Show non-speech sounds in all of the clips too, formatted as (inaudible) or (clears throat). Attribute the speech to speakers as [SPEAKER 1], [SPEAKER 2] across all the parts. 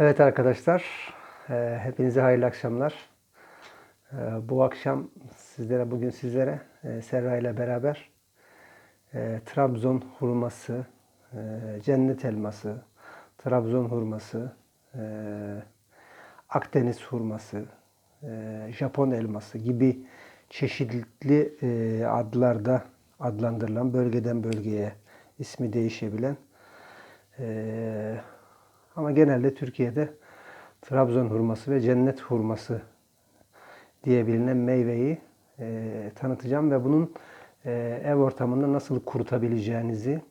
[SPEAKER 1] Evet arkadaşlar, e, hepinize hayırlı akşamlar. E, Bu akşam sizlere, bugün sizlere e, Serra ile beraber Trabzon hurması, cennet elması, Trabzon hurması, Akdeniz hurması, Japon elması gibi çeşitli adlarda adlandırılan bölgeden bölgeye ismi değişebilen ama genelde Türkiye'de Trabzon hurması ve cennet hurması diye bilinen meyveyi e, tanıtacağım ve bunun e, ev ortamında nasıl kurutabileceğinizi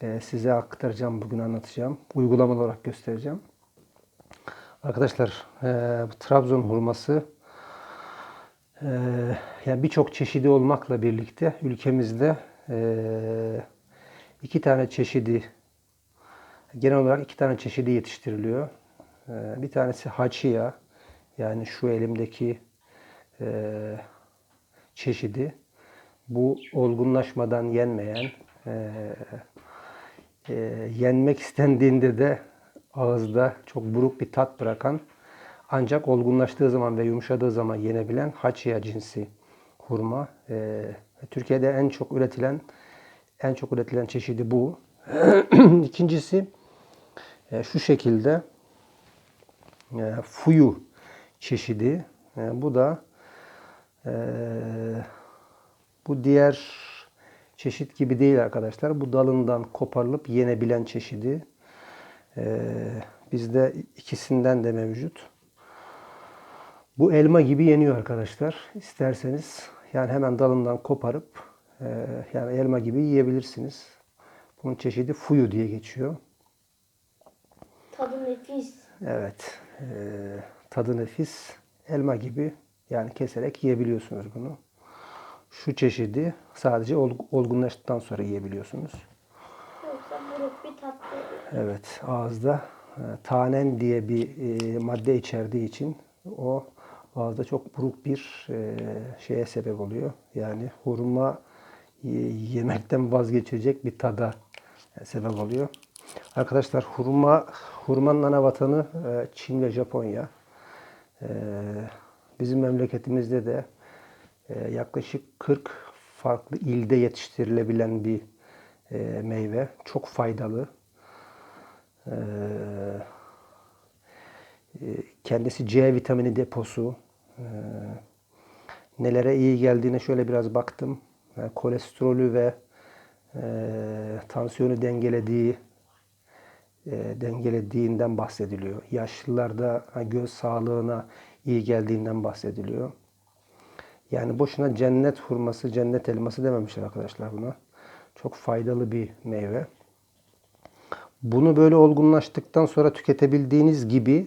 [SPEAKER 1] e, size aktaracağım, bugün anlatacağım. Uygulamalı olarak göstereceğim. Arkadaşlar e, Trabzon hurması e, yani birçok çeşidi olmakla birlikte ülkemizde e, iki tane çeşidi genel olarak iki tane çeşidi yetiştiriliyor. E, bir tanesi haçiya yani şu elimdeki e, çeşidi. Bu olgunlaşmadan yenmeyen, e, e, yenmek istendiğinde de ağızda çok buruk bir tat bırakan ancak olgunlaştığı zaman ve yumuşadığı zaman yenebilen haçiya cinsi hurma. Türkiye'de en çok üretilen en çok üretilen çeşidi bu. (clears throat) İkincisi e, şu şekilde e, fuyu çeşidi. E, bu da bu diğer çeşit gibi değil arkadaşlar. Bu dalından koparılıp yenebilen çeşidi. Bizde ikisinden de mevcut. Bu elma gibi yeniyor arkadaşlar. İsterseniz yani hemen dalından koparıp yani elma gibi yiyebilirsiniz. Bunun çeşidi fuyu diye geçiyor.
[SPEAKER 2] Nefis.
[SPEAKER 1] Evet. e, tadı nefis. Elma gibi yani keserek yiyebiliyorsunuz bunu. Şu çeşidi sadece ol- olgunlaştıktan sonra yiyebiliyorsunuz.
[SPEAKER 2] Yoksa buruk bir tatlı.
[SPEAKER 1] Evet, ağızda e, tanen diye bir e, madde içerdiği için o ağızda çok buruk bir e, şeye sebep oluyor. Yani hurma e, yemekten vazgeçirecek bir tada sebep oluyor. Arkadaşlar hurma hurmanın ana vatanı e, Çin ve Japonya. E, bizim memleketimizde de e, yaklaşık 40 farklı ilde yetiştirilebilen bir meyve. Çok faydalı. Kendisi C vitamini deposu. Nelere iyi geldiğine şöyle biraz baktım. Kolesterolü ve tansiyonu dengelediği e, dengelediğinden bahsediliyor. Yaşlılarda göz sağlığına iyi geldiğinden bahsediliyor. Yani boşuna cennet hurması, cennet elması dememişler arkadaşlar buna. Çok faydalı bir meyve. Bunu böyle olgunlaştıktan sonra tüketebildiğiniz gibi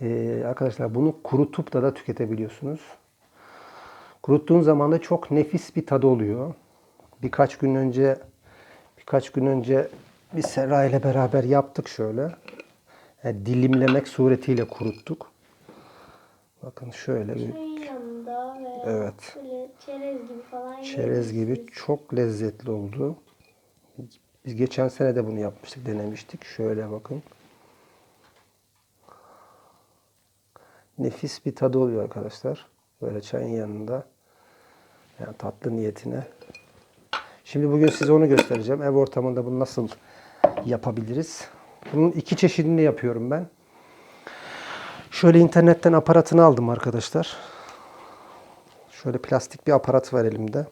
[SPEAKER 1] e, arkadaşlar bunu kurutup da da tüketebiliyorsunuz. Kuruttuğun zaman da çok nefis bir tadı oluyor. Birkaç gün önce birkaç gün önce bir Serra ile beraber yaptık şöyle. Yani dilimlemek suretiyle kuruttuk. Bakın şöyle bir
[SPEAKER 2] Çayın yanında ve
[SPEAKER 1] Evet.
[SPEAKER 2] böyle çerez gibi falan
[SPEAKER 1] çerez gibi çok lezzetli oldu. Biz geçen sene de bunu yapmıştık, denemiştik. Şöyle bakın. Nefis bir tadı oluyor arkadaşlar. Böyle çayın yanında. Yani tatlı niyetine. Şimdi bugün size onu göstereceğim. Ev ortamında bunu nasıl yapabiliriz? Bunun iki çeşidini yapıyorum ben. Şöyle internetten aparatını aldım arkadaşlar. Şöyle plastik bir aparat var elimde.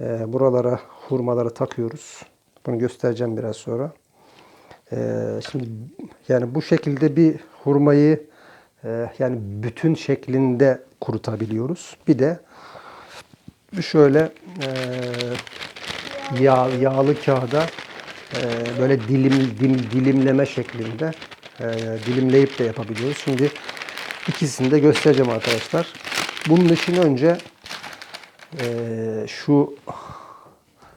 [SPEAKER 1] Ee, buralara hurmaları takıyoruz. Bunu göstereceğim biraz sonra. Ee, şimdi yani bu şekilde bir hurmayı e, yani bütün şeklinde kurutabiliyoruz. Bir de şöyle e, yağ, yağlı kağıda e, böyle dilim, dim- dilimleme şeklinde e, dilimleyip de yapabiliyoruz. Şimdi ikisini de göstereceğim arkadaşlar. Bunun için önce e, şu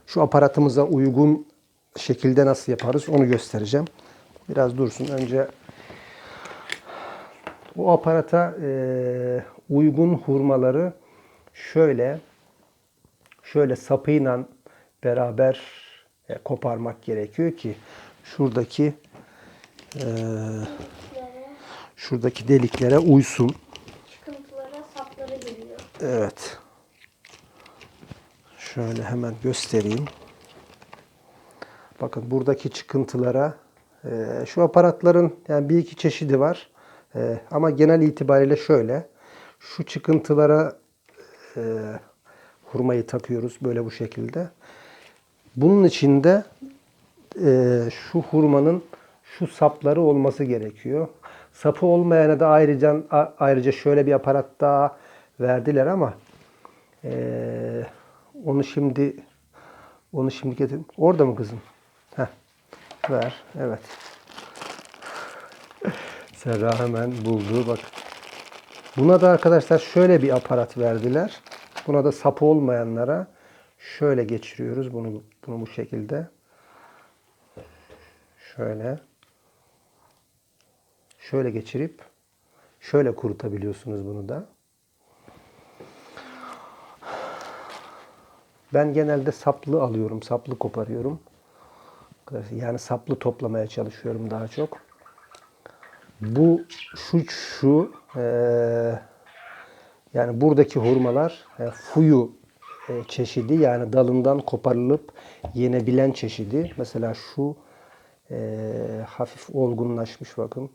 [SPEAKER 1] şu aparatımıza uygun şekilde nasıl yaparız onu göstereceğim. Biraz dursun. Önce bu aparata e, uygun hurmaları şöyle şöyle sapıyla beraber koparmak gerekiyor ki şuradaki e, şuradaki deliklere uysun.
[SPEAKER 2] Çıkıntılara sapları giriyor.
[SPEAKER 1] Evet. Şöyle hemen göstereyim. Bakın buradaki çıkıntılara e, şu aparatların yani bir iki çeşidi var. E, ama genel itibariyle şöyle. Şu çıkıntılara e, hurmayı takıyoruz böyle bu şekilde. Bunun içinde e, şu hurmanın şu sapları olması gerekiyor. Sapı olmayana da ayrıca ayrıca şöyle bir aparat daha verdiler ama e, onu şimdi onu şimdi getir. Orada mı kızım? Heh. Ver. Evet. Serra hemen buldu. Bak. Buna da arkadaşlar şöyle bir aparat verdiler. Buna da sapı olmayanlara şöyle geçiriyoruz bunu bunu bu şekilde. Şöyle. Şöyle geçirip şöyle kurutabiliyorsunuz bunu da. Ben genelde saplı alıyorum, saplı koparıyorum. Yani saplı toplamaya çalışıyorum daha çok. Bu şu şu eee, yani buradaki hurmalar e, fuyu e, çeşidi yani dalından koparılıp yenebilen çeşidi. Mesela şu e, hafif olgunlaşmış bakın.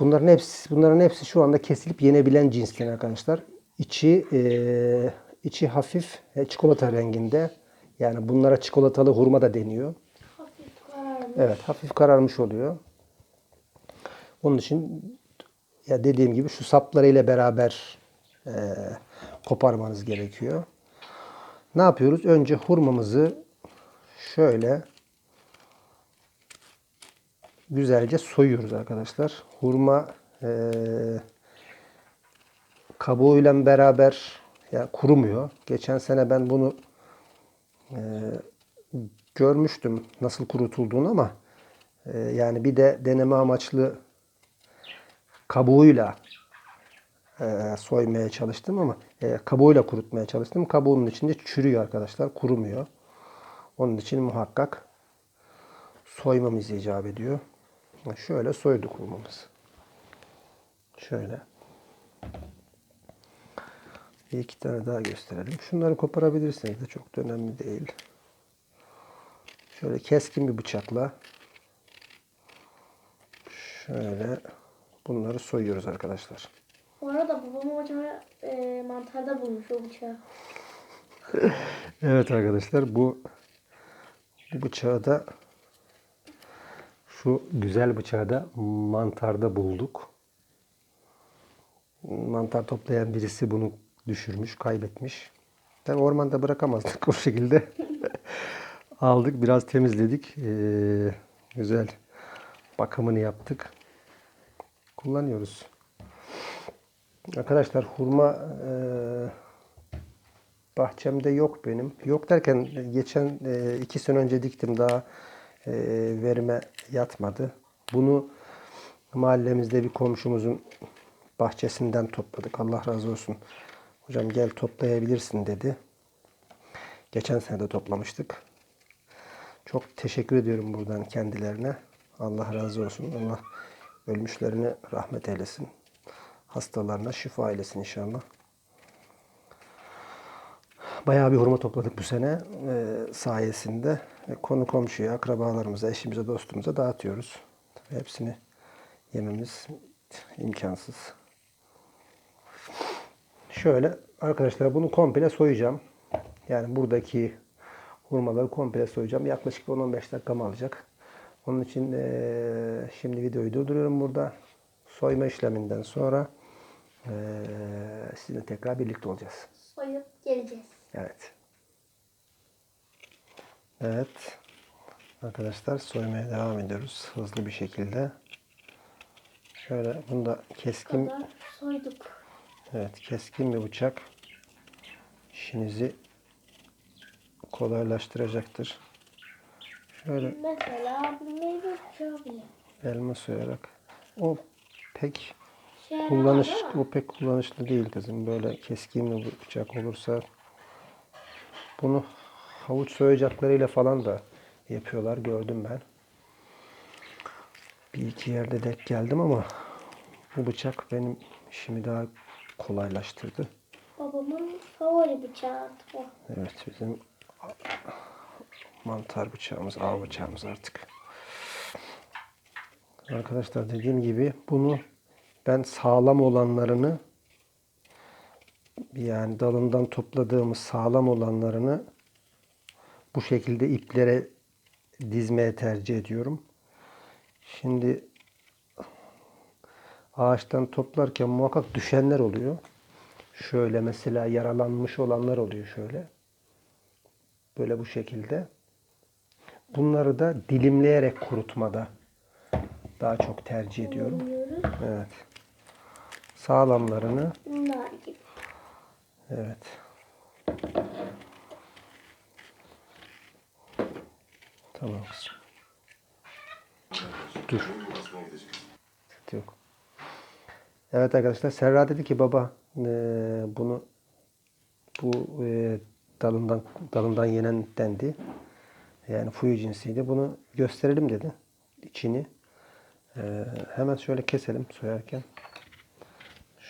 [SPEAKER 1] Bunların hepsi bunların hepsi şu anda kesilip yenebilen cinsten arkadaşlar. İçi e, içi hafif e, çikolata renginde. Yani bunlara çikolatalı hurma da deniyor.
[SPEAKER 2] Hafif kararmış.
[SPEAKER 1] Evet, hafif kararmış oluyor. Onun için ya dediğim gibi şu saplarıyla beraber e, koparmanız gerekiyor. Ne yapıyoruz? Önce hurmamızı şöyle güzelce soyuyoruz arkadaşlar. Hurma e, kabuğuyla beraber ya kurumuyor. Geçen sene ben bunu e, görmüştüm nasıl kurutulduğunu ama e, yani bir de deneme amaçlı kabuğuyla e, soymaya çalıştım ama e, kabuğuyla kurutmaya çalıştım. Kabuğunun içinde çürüyor arkadaşlar, kurumuyor. Onun için muhakkak soymamız icap ediyor. Şöyle soyduk hurmamızı. Şöyle. Bir iki tane daha gösterelim. Şunları koparabilirsiniz de çok da önemli değil. Şöyle keskin bir bıçakla şöyle bunları soyuyoruz arkadaşlar.
[SPEAKER 2] Bu arada babam hocam e, mantarda bulmuş o bıçağı. (laughs)
[SPEAKER 1] Evet arkadaşlar bu bu bıçağı da şu güzel bıçağı da mantarda bulduk. Mantar toplayan birisi bunu düşürmüş, kaybetmiş. Tabi ormanda bırakamazdık (laughs) o şekilde. (laughs) Aldık, biraz temizledik. Ee, güzel bakımını yaptık. Kullanıyoruz. Arkadaşlar hurma eee bahçemde yok benim. Yok derken geçen e, iki sene önce diktim daha e, verime yatmadı. Bunu mahallemizde bir komşumuzun bahçesinden topladık. Allah razı olsun. Hocam gel toplayabilirsin dedi. Geçen sene de toplamıştık. Çok teşekkür ediyorum buradan kendilerine. Allah razı olsun. Allah ölmüşlerine rahmet eylesin. Hastalarına şifa eylesin inşallah. Bayağı bir hurma topladık bu sene e, sayesinde. E, konu komşuya, akrabalarımıza, eşimize, dostumuza dağıtıyoruz. Tabii hepsini yememiz imkansız. Şöyle arkadaşlar bunu komple soyacağım. Yani buradaki hurmaları komple soyacağım. Yaklaşık 10-15 dakikamı alacak. Onun için e, şimdi videoyu durduruyorum burada. Soyma işleminden sonra e, sizinle tekrar birlikte olacağız.
[SPEAKER 2] Soyup geleceğiz.
[SPEAKER 1] Evet. Evet. Arkadaşlar soymaya devam ediyoruz hızlı bir şekilde. Şöyle bunu da
[SPEAKER 2] Bu
[SPEAKER 1] keskin
[SPEAKER 2] kadar soyduk.
[SPEAKER 1] evet keskin bir bıçak işinizi kolaylaştıracaktır. Şöyle
[SPEAKER 2] Mesela bir meyve bıçağı bile.
[SPEAKER 1] elma soyarak o pek kullanış o pek kullanışlı değil kızım. Böyle keskin bir bıçak olursa bunu havuç soyacaklarıyla falan da yapıyorlar gördüm ben. bir iki yerde denk geldim ama bu bıçak benim işimi daha kolaylaştırdı.
[SPEAKER 2] Babamın favori bıçağı bu.
[SPEAKER 1] Evet bizim mantar bıçağımız, av bıçağımız artık. Arkadaşlar dediğim gibi bunu ben sağlam olanlarını yani dalından topladığımız sağlam olanlarını bu şekilde iplere dizmeye tercih ediyorum. Şimdi ağaçtan toplarken muhakkak düşenler oluyor. Şöyle mesela yaralanmış olanlar oluyor şöyle. Böyle bu şekilde. Bunları da dilimleyerek kurutmada daha çok tercih ediyorum. Evet. Sağlamlarını
[SPEAKER 2] Bunlar gibi.
[SPEAKER 1] evet. Tamam kızım. Dur. Sıkıntı yok. Evet arkadaşlar Serra dedi ki baba eee, bunu bu eee, dalından dalından yenen dendi. Yani fuyu cinsiydi. Bunu gösterelim dedi. İçini. Eee, hemen şöyle keselim soyarken.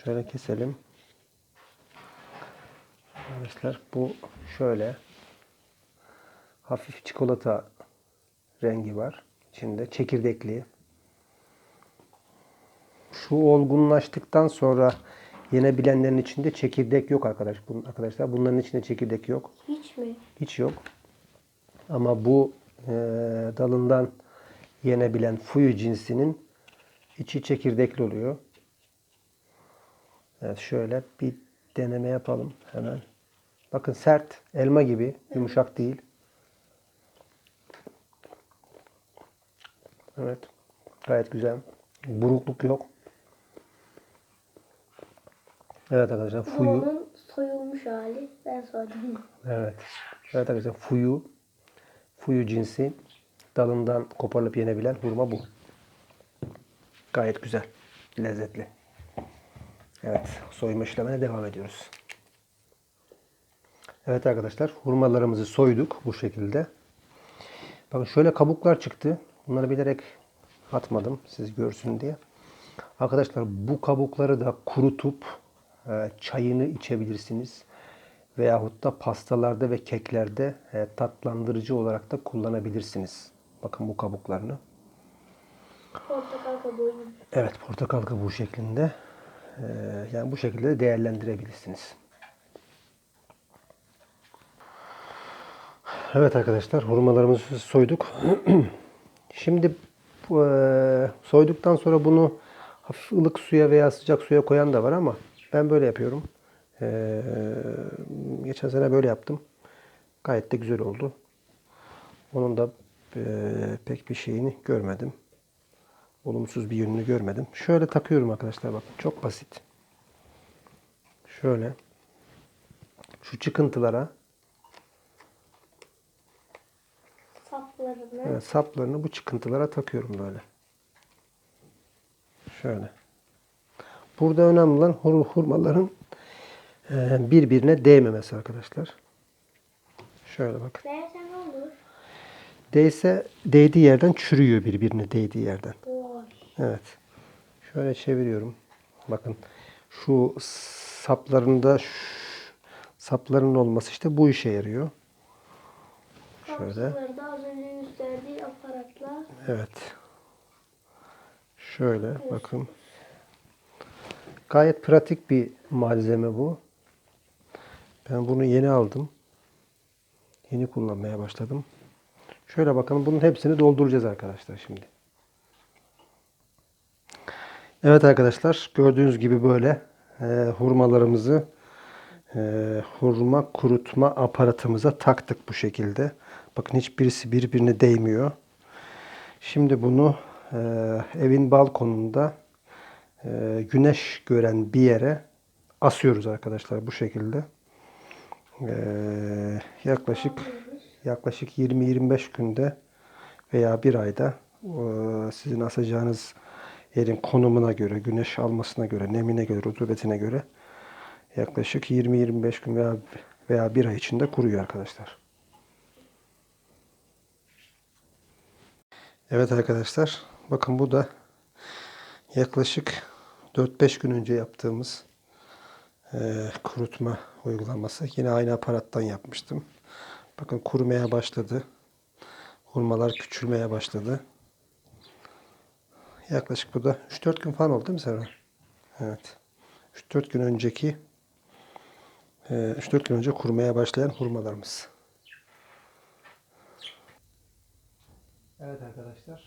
[SPEAKER 1] Şöyle keselim. Arkadaşlar bu şöyle hafif çikolata rengi var. İçinde çekirdekli. Şu olgunlaştıktan sonra yenebilenlerin içinde çekirdek yok arkadaş. Bun- arkadaşlar bunların içinde çekirdek yok.
[SPEAKER 2] Hiç mi?
[SPEAKER 1] Hiç yok. Ama bu e, dalından yenebilen fuyu cinsinin içi çekirdekli oluyor. Evet şöyle bir deneme yapalım hemen. Bakın sert, elma gibi, yumuşak değil. Evet. Gayet güzel. Burukluk yok. Evet arkadaşlar fuyu.
[SPEAKER 2] onun soyulmuş hali. Ben soydum.
[SPEAKER 1] Evet. Evet arkadaşlar fuyu fuyu cinsi dalından koparılıp yenebilen hurma bu. Gayet güzel. Lezzetli. Evet. Soyma işlemine devam ediyoruz. Evet arkadaşlar hurmalarımızı soyduk bu şekilde. Bakın şöyle kabuklar çıktı. Bunları bilerek atmadım siz görsün diye. Arkadaşlar bu kabukları da kurutup e, çayını içebilirsiniz. Veyahut da pastalarda ve keklerde e, tatlandırıcı olarak da kullanabilirsiniz. Bakın bu kabuklarını.
[SPEAKER 2] Portakal kabuğu.
[SPEAKER 1] Evet portakal kabuğu şeklinde. E, yani bu şekilde de değerlendirebilirsiniz. Evet arkadaşlar hurmalarımızı soyduk. (clears throat) Şimdi e, soyduktan sonra bunu hafif ılık suya veya sıcak suya koyan da var ama ben böyle yapıyorum. E, geçen sene böyle yaptım. Gayet de güzel oldu. Onun da e, pek bir şeyini görmedim. Olumsuz bir yönünü görmedim. Şöyle takıyorum arkadaşlar bakın. Çok basit. Şöyle. Şu çıkıntılara
[SPEAKER 2] Saplarını.
[SPEAKER 1] Evet, saplarını bu çıkıntılara takıyorum böyle. Şöyle. Burada önemli olan hur- hurmaların e, birbirine değmemesi arkadaşlar. Şöyle bakın.
[SPEAKER 2] Değersen ne olur?
[SPEAKER 1] Değse değdiği yerden çürüyor birbirine değdiği yerden. Evet. Şöyle çeviriyorum. Bakın şu saplarında şu sapların olması işte bu işe yarıyor. Şöyle.
[SPEAKER 2] Kapsülleri de az önce gösterdiği aparatla.
[SPEAKER 1] Evet. Şöyle bakın. Gayet pratik bir malzeme bu. Ben bunu yeni aldım. Yeni kullanmaya başladım. Şöyle bakın bunun hepsini dolduracağız arkadaşlar şimdi. Evet arkadaşlar gördüğünüz gibi böyle e, hurmalarımızı e, hurma kurutma aparatımıza taktık bu şekilde. Bakın hiçbirisi birbirine değmiyor. Şimdi bunu e, evin balkonunda e, güneş gören bir yere asıyoruz arkadaşlar bu şekilde. E, yaklaşık yaklaşık 20-25 günde veya bir ayda e, sizin asacağınız yerin konumuna göre, güneş almasına göre, nemine göre, rutubetine göre yaklaşık 20-25 gün veya veya bir ay içinde kuruyor arkadaşlar. Evet arkadaşlar Bakın bu da yaklaşık 4-5 gün önce yaptığımız eee, kurutma uygulaması. Yine aynı aparattan yapmıştım. Bakın kurumaya başladı. Hurmalar küçülmeye başladı. Yaklaşık bu da 3-4 gün falan oldu değil mi Serra? Evet. 3-4 gün önceki eee, 3-4 gün önce kurumaya başlayan hurmalarımız. Evet arkadaşlar.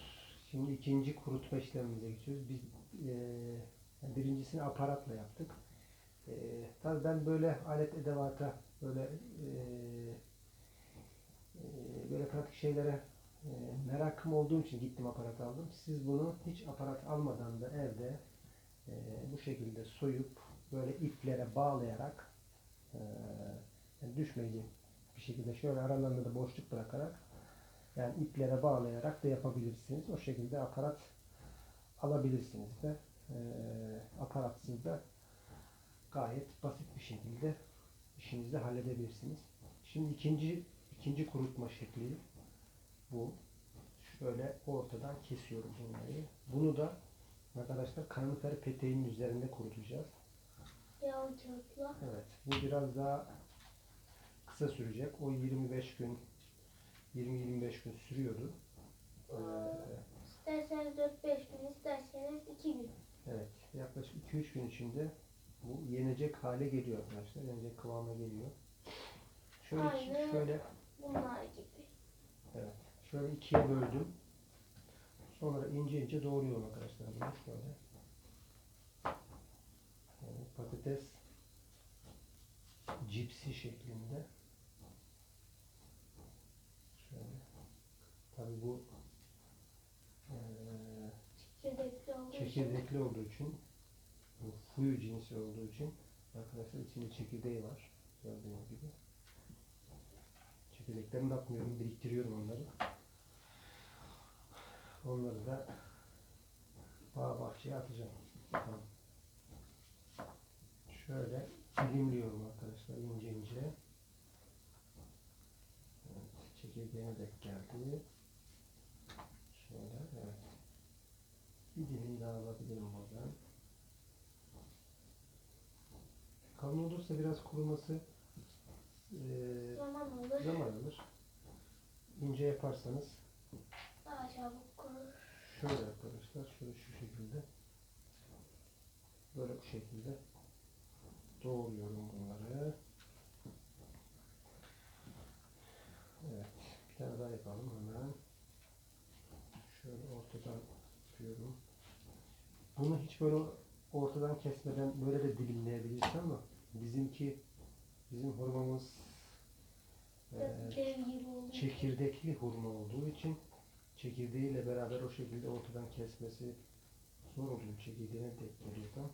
[SPEAKER 1] Şimdi ikinci kurutma işlemimize geçiyoruz. Biz yani birincisini aparatla yaptık. Eee tabii ben böyle alet edevata böyle eee, eee, böyle pratik şeylere eee, merakım olduğum için gittim aparat aldım. Siz bunu hiç aparat almadan da evde eee, bu şekilde soyup böyle iplere bağlayarak yani düşmeyecek bir şekilde şöyle aralarında da boşluk bırakarak yani iplere bağlayarak da yapabilirsiniz. O şekilde aparat alabilirsiniz de. Eee aparatsız da gayet basit bir şekilde işinizi halledebilirsiniz. Şimdi ikinci ikinci kurutma şekli bu. Şöyle ortadan kesiyoruz bunları. Bunu da arkadaşlar kalorifer peteğinin üzerinde kurutacağız.
[SPEAKER 2] Yağ kağıtla.
[SPEAKER 1] Evet. Bu biraz daha kısa sürecek. O 25 gün 20-25 gün sürüyordu. Ee,
[SPEAKER 2] İsterseniz 4-5 gün, isterseniz 2 gün.
[SPEAKER 1] evet. Yaklaşık 2-3 gün içinde bu yenecek hale geliyor arkadaşlar. Yenecek kıvama geliyor. Şöyle
[SPEAKER 2] Aynen.
[SPEAKER 1] şöyle
[SPEAKER 2] Bunlar gibi.
[SPEAKER 1] evet. Şöyle ikiye böldüm. Sonra ince ince doğruyorum arkadaşlar bunu şöyle. Yani patates cipsi şeklinde. Şöyle. Tabii bu
[SPEAKER 2] Çekirdekli olduğu için.
[SPEAKER 1] çekirdekli olduğu için bu fuyu cinsi olduğu için arkadaşlar içinde çekirdeği var. Gördüğünüz gibi. Çekirdeklerini de atmıyorum. Biriktiriyorum onları. Onları da bağ bahçeye atacağım. Şöyle dilimliyorum arkadaşlar ince ince. Evet, çekirdeğine denk geldi. Şöyle evet. Bir dilim daha alabilirim buradan. Kalın olursa biraz kuruması eee,
[SPEAKER 2] Zaman alır.
[SPEAKER 1] zaman alır. İnce yaparsanız
[SPEAKER 2] Daha çabuk.
[SPEAKER 1] Şöyle arkadaşlar, şöyle şu şekilde böyle bu şekilde doğruyorum bunları. Evet, bir tane daha yapalım hemen. Şöyle ortadan yapıyorum. Bunu hiç böyle ortadan kesmeden böyle de dilimleyebilirsin ama bizimki bizim hurmamız
[SPEAKER 2] için.
[SPEAKER 1] çekirdekli hurma olduğu için çekirdeğiyle beraber o şekilde ortadan kesmesi zor oluyor. Çekirdeğine tek geliyor tam.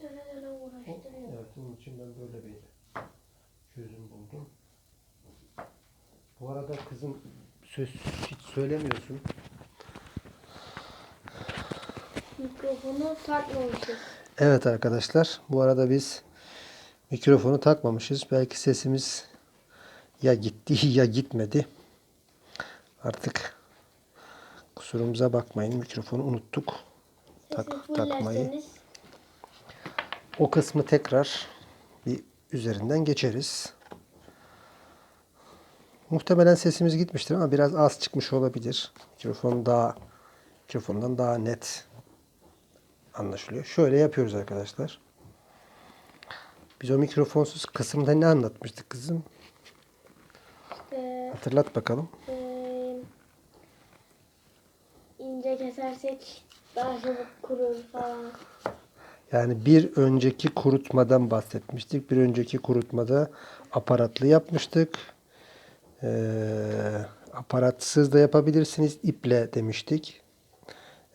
[SPEAKER 2] Döne döne uğraştırıyor.
[SPEAKER 1] Evet, onun için ben böyle bir çözüm buldum. Bu arada kızım söz hiç söylemiyorsun.
[SPEAKER 2] Mikrofonu takmamışız.
[SPEAKER 1] Evet arkadaşlar, bu arada biz mikrofonu takmamışız. Belki sesimiz ya gitti (laughs) ya gitmedi. Artık kusurumuza bakmayın. Mikrofonu unuttuk. Tak- takmayı. O kısmı tekrar bir üzerinden geçeriz. Muhtemelen sesimiz gitmiştir ama biraz az çıkmış olabilir. Mikrofon daha mikrofondan daha net anlaşılıyor. Şöyle yapıyoruz arkadaşlar. Biz o mikrofonsuz kısımda ne anlatmıştık kızım? Hatırlat bakalım.
[SPEAKER 2] e, ince falan.
[SPEAKER 1] Yani bir önceki kurutmadan bahsetmiştik. Bir önceki kurutmada aparatlı yapmıştık. Ee, aparatsız da yapabilirsiniz. İple demiştik.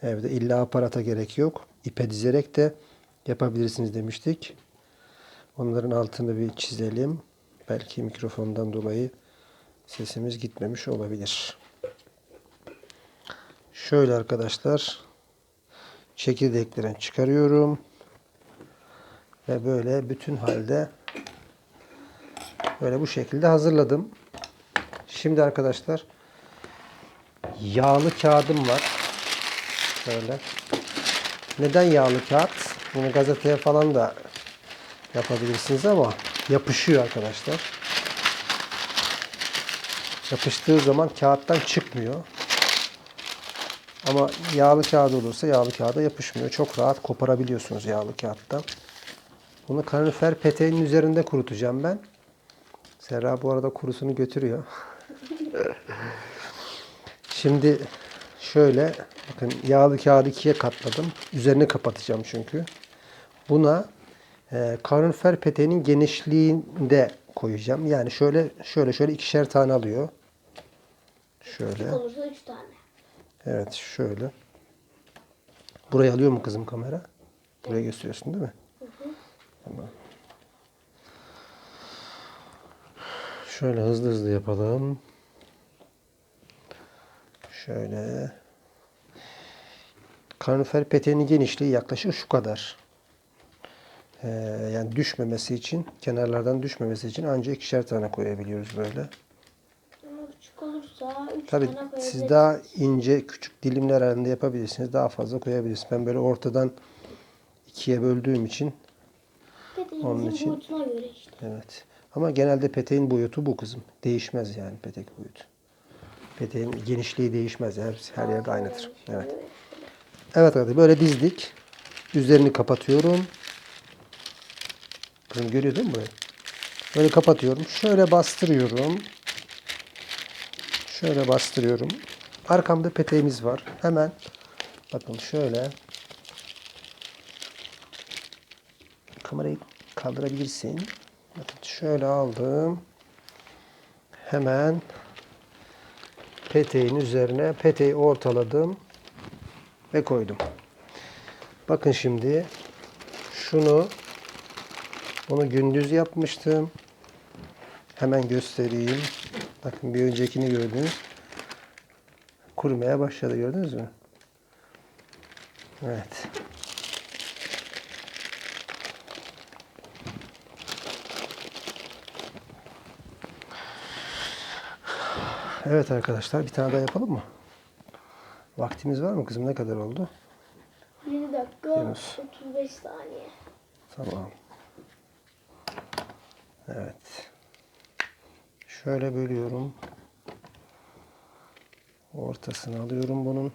[SPEAKER 1] Evde illa aparata gerek yok. İpe dizerek de yapabilirsiniz demiştik. Onların altını bir çizelim. Belki mikrofondan dolayı sesimiz gitmemiş olabilir. Şöyle arkadaşlar çekirdeklerini çıkarıyorum. Ve böyle bütün halde böyle bu şekilde hazırladım. Şimdi arkadaşlar yağlı kağıdım var. Şöyle. Neden yağlı kağıt? Bunu gazeteye falan da yapabilirsiniz ama yapışıyor arkadaşlar. Yapıştığı zaman kağıttan çıkmıyor. Ama yağlı kağıt olursa yağlı kağıda yapışmıyor. Çok rahat koparabiliyorsunuz yağlı kağıttan. Bunu kalorifer peteğinin üzerinde kurutacağım ben. Serra bu arada kurusunu götürüyor. (laughs) Şimdi şöyle bakın yağlı kağıdı ikiye katladım. Üzerini kapatacağım çünkü. Buna e, kalorifer peteğinin genişliğinde koyacağım. Yani şöyle şöyle şöyle ikişer tane alıyor. Şöyle.
[SPEAKER 2] Olursa üç tane.
[SPEAKER 1] Evet şöyle. Burayı alıyor mu kızım kamera? Buraya gösteriyorsun değil mi? Tamam. Şöyle hızlı hızlı yapalım. Şöyle. Kalorifer peteğinin genişliği yaklaşık şu kadar. Ee, yani düşmemesi için, kenarlardan düşmemesi için ancak ikişer tane koyabiliyoruz böyle.
[SPEAKER 2] Üç
[SPEAKER 1] Tabii
[SPEAKER 2] tane
[SPEAKER 1] siz daha ince küçük dilimler halinde yapabilirsiniz. Daha fazla koyabilirsiniz. Ben böyle ortadan ikiye böldüğüm için
[SPEAKER 2] Peteğimizin
[SPEAKER 1] onun için-
[SPEAKER 2] boyutuna göre işte.
[SPEAKER 1] evet. Ama genelde peteğin boyutu bu kızım. Değişmez yani petek boyutu. Peteğin genişliği değişmez. Her, her yerde aynıdır. Evet. Evet arkadaşlar böyle dizdik. Üzerini kapatıyorum. Kızım görüyor değil mi burayı? Böyle kapatıyorum. Şöyle bastırıyorum. Şöyle bastırıyorum. Arkamda peteğimiz var. Hemen bakın şöyle kamerayı kaldırabilirsin. Bakın şöyle aldım. Hemen peteğin üzerine peteği ortaladım ve koydum. Bakın şimdi şunu bunu gündüz yapmıştım. Hemen göstereyim. Bakın bir öncekini gördünüz. Kurumaya başladı gördünüz mü? Evet. Evet arkadaşlar bir tane daha yapalım mı? Vaktimiz var mı kızım? Ne kadar oldu?
[SPEAKER 2] 1 dakika
[SPEAKER 1] Yunus.
[SPEAKER 2] 35 saniye.
[SPEAKER 1] Tamam. Evet. Şöyle bölüyorum. Ortasını alıyorum bunun.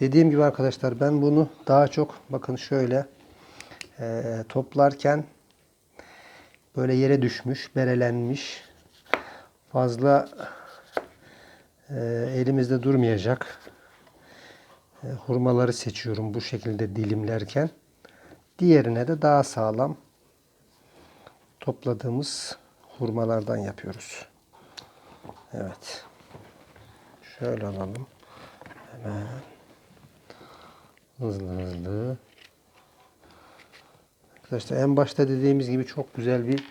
[SPEAKER 1] Dediğim gibi arkadaşlar ben bunu daha çok bakın şöyle eee, toplarken böyle yere düşmüş, berelenmiş. Fazla eee, elimizde durmayacak e, hurmaları seçiyorum bu şekilde dilimlerken. Diğerine de daha sağlam topladığımız hurmalardan yapıyoruz. Evet. Şöyle alalım. Hemen. Hızlı hızlı. Arkadaşlar en başta dediğimiz gibi çok güzel bir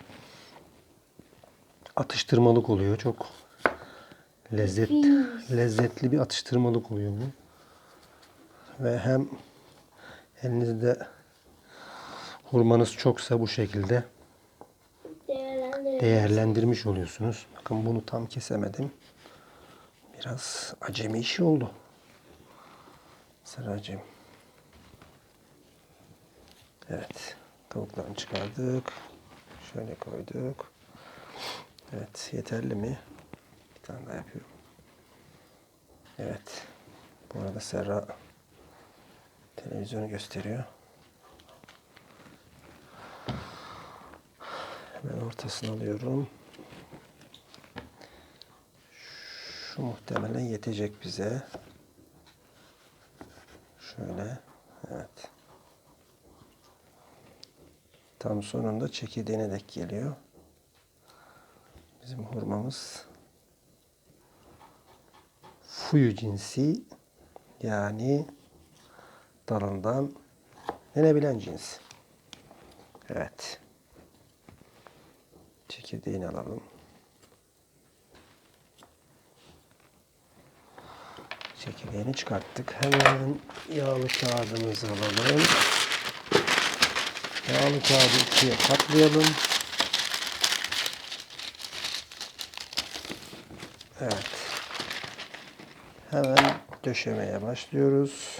[SPEAKER 1] atıştırmalık oluyor. Çok lezzet lezzetli bir atıştırmalık oluyor bu. Ve hem elinizde hurmanız çoksa bu şekilde. Değerlendirmiş oluyorsunuz. Bakın bunu tam kesemedim. Biraz acemi işi oldu. Sıracığım. Evet. Tavuklarını çıkardık. Şöyle koyduk. Evet. Yeterli mi? Bir tane daha yapıyorum. Evet. Bu arada Serra televizyonu gösteriyor. Hemen ortasını alıyorum. Şu muhtemelen yetecek bize. Şöyle. Evet. Tam sonunda çekirdeğine dek geliyor. Bizim hurmamız fuyu cinsi yani dalından yenebilen cins. Evet. Çekirdeğini alalım. Çekirdeğini çıkarttık. Hemen yağlı kağıdımızı alalım. Yağlı kağıdı ikiye katlayalım. Evet. Hemen döşemeye başlıyoruz.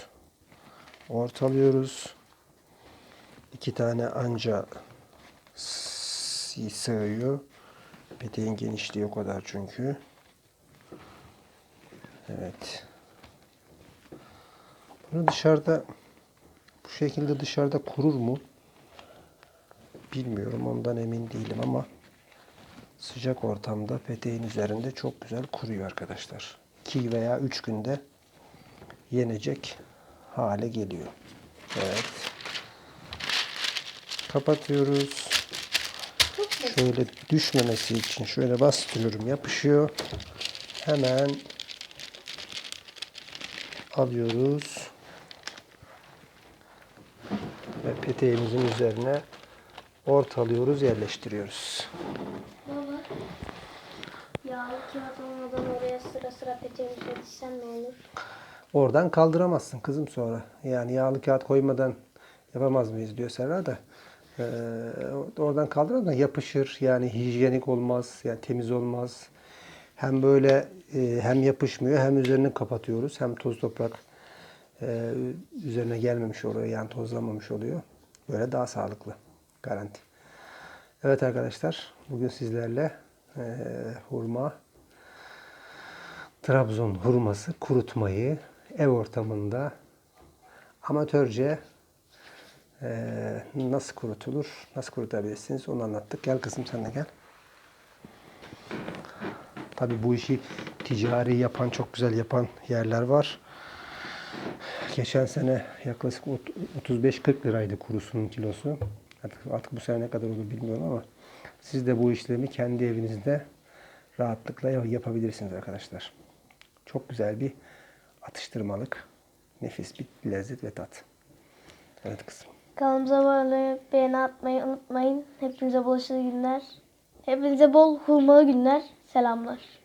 [SPEAKER 1] ortalıyoruz. İki tane anca s- sığıyor. Peteğin genişliği o kadar çünkü. Evet. Bunu dışarıda bu şekilde dışarıda kurur mu? Bilmiyorum ondan emin değilim ama sıcak ortamda peteğin üzerinde çok güzel kuruyor arkadaşlar. 2 veya 3 günde yenecek hale geliyor. Evet. Kapatıyoruz. Şöyle düşmemesi için şöyle bastırıyorum yapışıyor. Hemen alıyoruz. Ve peteğimizin üzerine ortalıyoruz, yerleştiriyoruz.
[SPEAKER 2] Baba. Yağlı kağıt olmadan oraya sıra sıra peteğimi ne olur?
[SPEAKER 1] Oradan kaldıramazsın kızım sonra. Yani yağlı kağıt koymadan yapamaz mıyız diyor Serra da. Ee, oradan kaldıramazsan yapışır. Yani hijyenik olmaz. Yani temiz olmaz. Hem böyle e, hem yapışmıyor hem üzerini kapatıyoruz. Hem toz toprak e, üzerine gelmemiş oluyor. Yani tozlamamış oluyor. Böyle daha sağlıklı. Garanti. Evet arkadaşlar. Bugün sizlerle e, hurma Trabzon hurması kurutmayı ev ortamında amatörce eee, nasıl kurutulur, nasıl kurutabilirsiniz onu anlattık. Gel kızım sen de gel. Tabi bu işi ticari yapan, çok güzel yapan yerler var. Geçen sene yaklaşık ot- 35-40 liraydı kurusunun kilosu. Artık, artık bu sene ne kadar olur bilmiyorum ama siz de bu işlemi kendi evinizde rahatlıkla ya- yapabilirsiniz arkadaşlar. Çok güzel bir atıştırmalık. Nefis bir lezzet ve tat. Evet kızım.
[SPEAKER 2] Kanalımıza abone beğeni atmayı unutmayın. Hepinize bulaşıcı günler. Hepinize bol hurmalı günler. Selamlar.